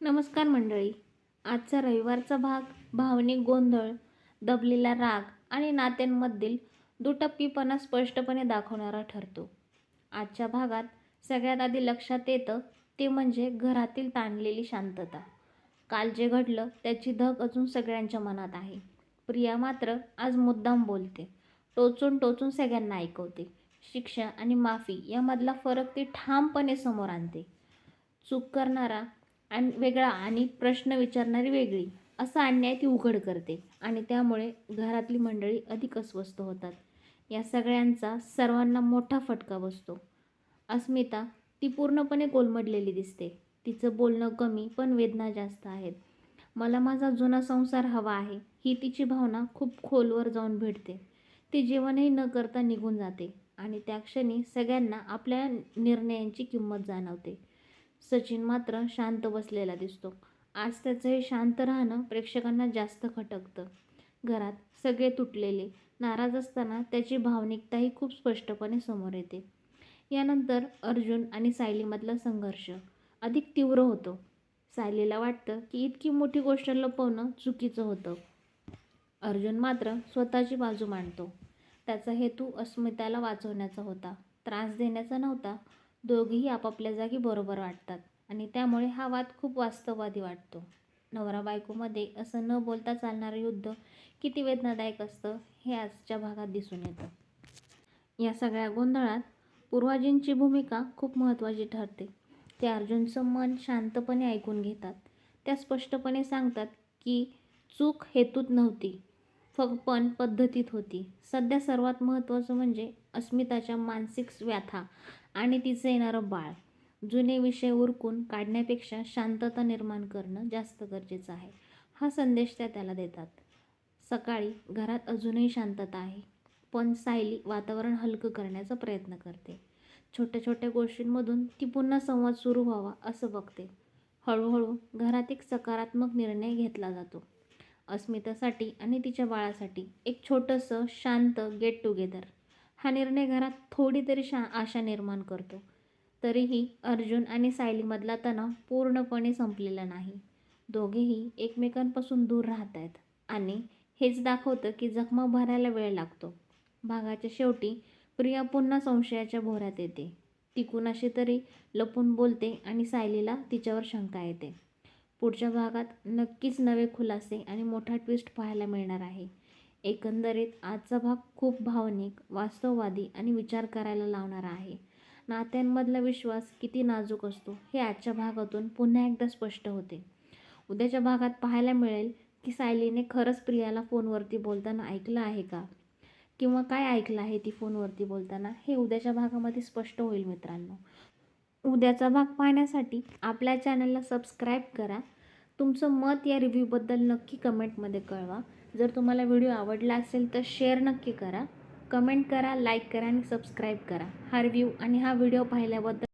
नमस्कार मंडळी. आजचा रविवारचा भाग भावनिक गोंधळ दबलेला राग आणि नात्यांमधील दुटप्पीपणा स्पष्टपणे दाखवणारा ठरतो. आजच्या भागात सगळ्यात आधी लक्षात येतं ते म्हणजे घरातील ताणलेली शांतता. काल जे घडलं त्याची धग अजून सगळ्यांच्या मनात आहे. प्रिया मात्र आज मुद्दाम बोलते. टोचून टोचून सगळ्यांना ऐकवते. शिक्षा आणि माफी यामधला फरक ती ठामपणे समोर आणते. चूक करणारा आणि वेगळा आणि प्रश्न विचारणारी वेगळी असा अन्याय ती उघड करते. आणि त्यामुळे घरातली मंडळी अधिक अस्वस्थ होतात. या सगळ्यांचा सर्वांना मोठा फटका बसतो. अस्मिता ती पूर्णपणे कोलमडलेली दिसते. तिचं बोलणं कमी पण वेदना जास्त आहेत. मला माझा जुना संसार हवा आहे. ही तिची भावना खूप खोलवर जाऊन भेटते ती जेवणही न करता निघून जाते. आणि त्या क्षणी सगळ्यांना आपल्या निर्णयांची किंमत जाणवते. सचिन मात्र शांत बसलेला दिसतो. आज त्याचं हे शांत राहणं प्रेक्षकांना जास्त खटकतं. घरात सगळे तुटलेले. नाराज असताना त्याची भावनिकताही खूप स्पष्टपणे समोर येते. यानंतर अर्जुन आणि सायलीमधला संघर्ष अधिक तीव्र होतो. सायलीला वाटतं की इतकी मोठी गोष्ट लपवणं चुकीचं होतं. अर्जुन मात्र स्वतःची बाजू मांडतो. त्याचा हेतू अस्मिताला वाचवण्याचा होता. त्रास देण्याचा नव्हता दोघेही आपापल्या जागी बरोबर वाटतात आणि त्यामुळे हा वाद खूप वास्तववादी वाटतो. नवरा बायकोमध्ये असं न बोलता चालणारं युद्ध किती वेदनादायक असतं हे आजच्या भागात दिसून येतं. या सगळ्या गोंधळात पूर्वाजींची भूमिका खूप महत्त्वाची ठरते. ते अर्जुनचं मन शांतपणे ऐकून घेतात. त्या स्पष्टपणे सांगतात की चूक हेतूत नव्हती फक्त पण पद्धतीत होती. सध्या सर्वात महत्त्वाचं म्हणजे अस्मिताच्या मानसिक व्यथा आणि तिचं येणारं बाळ. जुने विषय उरकून काढण्यापेक्षा शांतता निर्माण करणं जास्त गरजेचं आहे. हा संदेश त्या त्याला देतात. सकाळी घरात अजूनही शांतता आहे. पण सायली वातावरण हलकं करण्याचा प्रयत्न करते. छोट्या छोट्या गोष्टींमधून ती पुन्हा संवाद सुरू व्हावा असं बघते. हळूहळू घरात एक सकारात्मक निर्णय घेतला जातो. अस्मितासाठी आणि तिच्या बाळासाठी एक छोटंसं शांत गेट टुगेदर हा निर्णय घरात थोडी तरी शा आशा निर्माण करतो. तरीही अर्जुन आणि सायलीमधला तणाव पूर्णपणे संपलेला नाही. दोघेही एकमेकांपासून दूर राहत आहेत आणि हेच दाखवतं की जखमा भरायला वेळ लागतो. भागाच्या शेवटी प्रिया पुन्हा संशयाच्या भोऱ्यात येते. ती कुणाशी तरी लपून बोलते आणि सायलीला तिच्यावर शंका येते. पुढच्या भागात नक्कीच नवे खुलासे आणि मोठा ट्विस्ट पाहायला मिळणार आहे. एकंदरीत आजचा भाग खूप भावनिक वास्तववादी आणि विचार करायला लावणारा आहे. नात्यांमधला विश्वास किती नाजूक असतो हे आजच्या भागातून पुन्हा एकदा स्पष्ट होते. उद्याच्या भागात पाहायला मिळेल की सायलीने खरंच प्रियाला फोनवरती बोलताना ऐकलं आहे का? किंवा काय ऐकलं आहे ती फोनवरती बोलताना हे उद्याच्या भागामध्ये स्पष्ट होईल मित्रांनो. उद्याचा भाग पाहण्यासाठी आपल्या चॅनलला सबस्क्राईब करा. तुमचं मत या रिव्ह्यूबद्दल नक्की कमेंटमध्ये कळवा. जर तुम्हाला व्हिडिओ आवडला असेल तर शेअर नक्की करा. कमेंट करा लाईक करा आणि सबस्क्राईब करा. हा रिव्ह्यू आणि हा व्हिडिओ पाहिल्याबद्दल